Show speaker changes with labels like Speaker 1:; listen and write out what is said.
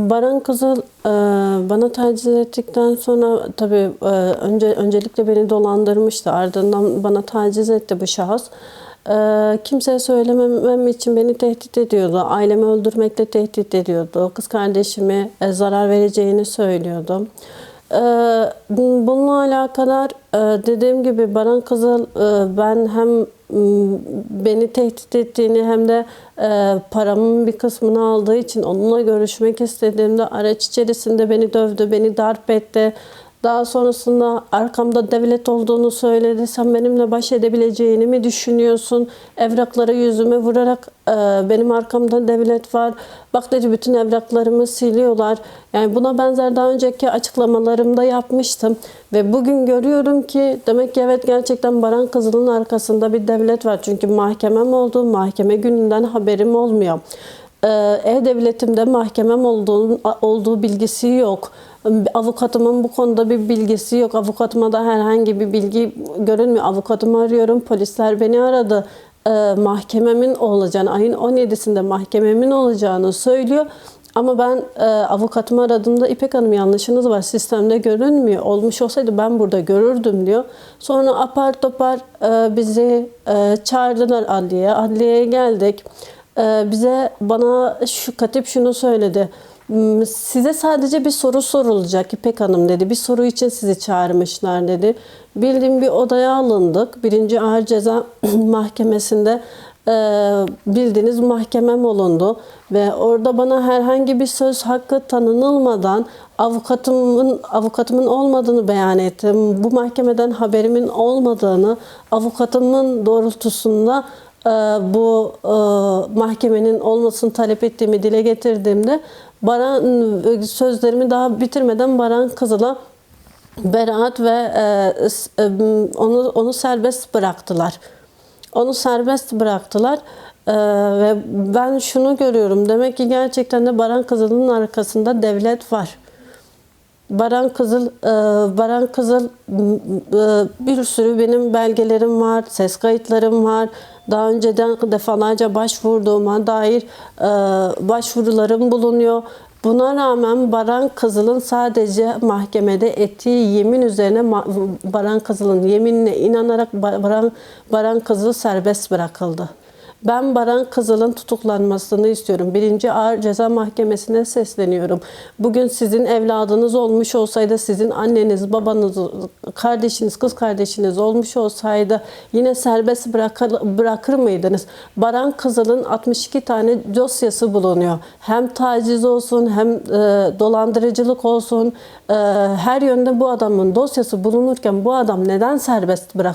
Speaker 1: Baran Kızıl e, bana taciz ettikten sonra tabii e, önce öncelikle beni dolandırmıştı. Ardından bana taciz etti bu şahıs. E, kimseye söylememem için beni tehdit ediyordu. Ailemi öldürmekle tehdit ediyordu. Kız kardeşime e, zarar vereceğini söylüyordu. Bununla alakadar dediğim gibi Baran Kızıl ben hem beni tehdit ettiğini hem de e, paramın bir kısmını aldığı için onunla görüşmek istediğimde araç içerisinde beni dövdü, beni darp etti. Daha sonrasında arkamda devlet olduğunu söyledi. Sen benimle baş edebileceğini mi düşünüyorsun? Evrakları yüzüme vurarak e, benim arkamda devlet var. Bak dedi bütün evraklarımı siliyorlar. Yani buna benzer daha önceki açıklamalarımda yapmıştım. Ve bugün görüyorum ki demek ki evet gerçekten Baran Kızıl'ın arkasında bir devlet var. Çünkü mahkemem oldu. Mahkeme gününden haberim olmuyor. Ee, E-Devletim'de mahkemem olduğu, olduğu bilgisi yok. Avukatımın bu konuda bir bilgisi yok. Avukatıma da herhangi bir bilgi görünmüyor. Avukatımı arıyorum. Polisler beni aradı. Ee, mahkememin olacağını, ayın 17'sinde mahkememin olacağını söylüyor. Ama ben e, avukatımı aradığımda İpek Hanım yanlışınız var sistemde görünmüyor. Olmuş olsaydı ben burada görürdüm diyor. Sonra apar topar e, bizi e, çağırdılar adliyeye. Adliyeye geldik. Ee, bize bana şu katip şunu söyledi. "Hmm, Size sadece bir soru sorulacak İpek Hanım dedi. Bir soru için sizi çağırmışlar dedi. Bildiğim bir odaya alındık. Birinci Ağır Ceza Mahkemesi'nde e, bildiğiniz mahkemem olundu. Ve orada bana herhangi bir söz hakkı tanınılmadan avukatımın avukatımın olmadığını beyan ettim. Bu mahkemeden haberimin olmadığını, avukatımın doğrultusunda bu e, mahkemenin olmasını talep ettiğimi dile getirdiğimde Baran sözlerimi daha bitirmeden Baran Kızıl'a beraat ve e, e, onu onu serbest bıraktılar. Onu serbest bıraktılar. E, ve ben şunu görüyorum. Demek ki gerçekten de Baran Kızıl'ın arkasında devlet var. Baran Kızıl, e, Baran Kızıl e, bir sürü benim belgelerim var, ses kayıtlarım var. Daha önceden defalarca başvurduğuma dair e, başvurularım bulunuyor. Buna rağmen Baran Kızıl'ın sadece mahkemede ettiği yemin üzerine Baran Kızıl'ın yeminine inanarak Ba- Baran, Baran Kızıl serbest bırakıldı. Ben Baran Kızıl'ın tutuklanmasını istiyorum. Birinci Ağır Ceza Mahkemesi'ne sesleniyorum. Bugün sizin evladınız olmuş olsaydı, sizin anneniz, babanız, kardeşiniz, kız kardeşiniz olmuş olsaydı yine serbest bırakır, bırakır mıydınız? Baran Kızıl'ın 62 tane dosyası bulunuyor. Hem taciz olsun, hem e, dolandırıcılık olsun. E, her yönde bu adamın dosyası bulunurken bu adam neden serbest bırak